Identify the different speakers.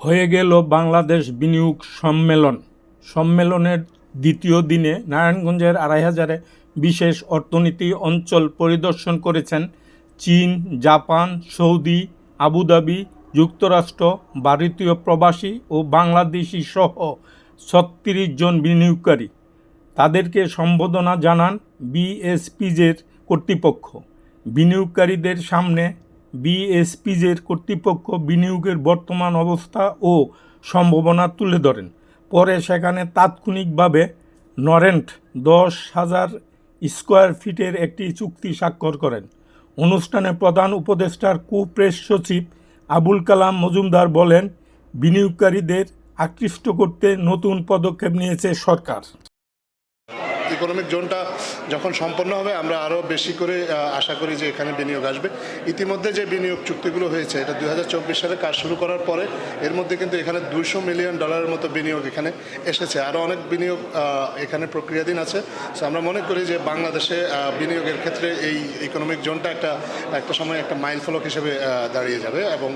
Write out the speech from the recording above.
Speaker 1: হয়ে গেল বাংলাদেশ বিনিয়োগ সম্মেলন। সম্মেলনের দ্বিতীয় দিনে নারায়ণগঞ্জের আড়াই হাজারে বিশেষ অর্থনীতি অঞ্চল পরিদর্শন করেছেন চীন, জাপান, সৌদি, আবুধাবি, যুক্তরাষ্ট্র, ভারতীয় প্রবাসী ও বাংলাদেশি সহ ছত্রিশ জন বিনিয়োগকারী। তাদেরকে সম্বোধনা জানান বিএসপিজের কর্তৃপক্ষ। বিনিয়োগকারীদের সামনে বিএসপিজের কর্তৃপক্ষ বিনিয়োগের বর্তমান অবস্থা ও সম্ভাবনা তুলে ধরেন। পরে সেখানে তাৎক্ষণিকভাবে নরেন্ট দশ হাজার স্কোয়ার ফিটের একটি চুক্তি স্বাক্ষর করেন। অনুষ্ঠানে প্রধান উপদেষ্টার কুপ্রেস সচিব আবুল কালাম মজুমদার বলেন, বিনিয়োগকারীদের আকৃষ্ট করতে নতুন পদক্ষেপ নিয়েছে সরকার।
Speaker 2: ইকোনমিক জোনটা যখন সম্পন্ন হবে, আমরা আরও বেশি করে আশা করি যে এখানে বিনিয়োগ আসবে। ইতিমধ্যে যে বিনিয়োগ চুক্তিগুলো হয়েছে, এটা দু হাজার চব্বিশ সালে কাজ শুরু করার পরে এর মধ্যে কিন্তু এখানে দুইশো মিলিয়ন ডলারের মতো বিনিয়োগ এখানে এসেছে। আরও অনেক বিনিয়োগ এখানে প্রক্রিয়াধীন আছে। সো আমরা মনে করি যে বাংলাদেশে বিনিয়োগের ক্ষেত্রে এই ইকোনমিক জোনটা একটা একটা সময় একটা মাইল ফলক হিসেবে দাঁড়িয়ে যাবে এবং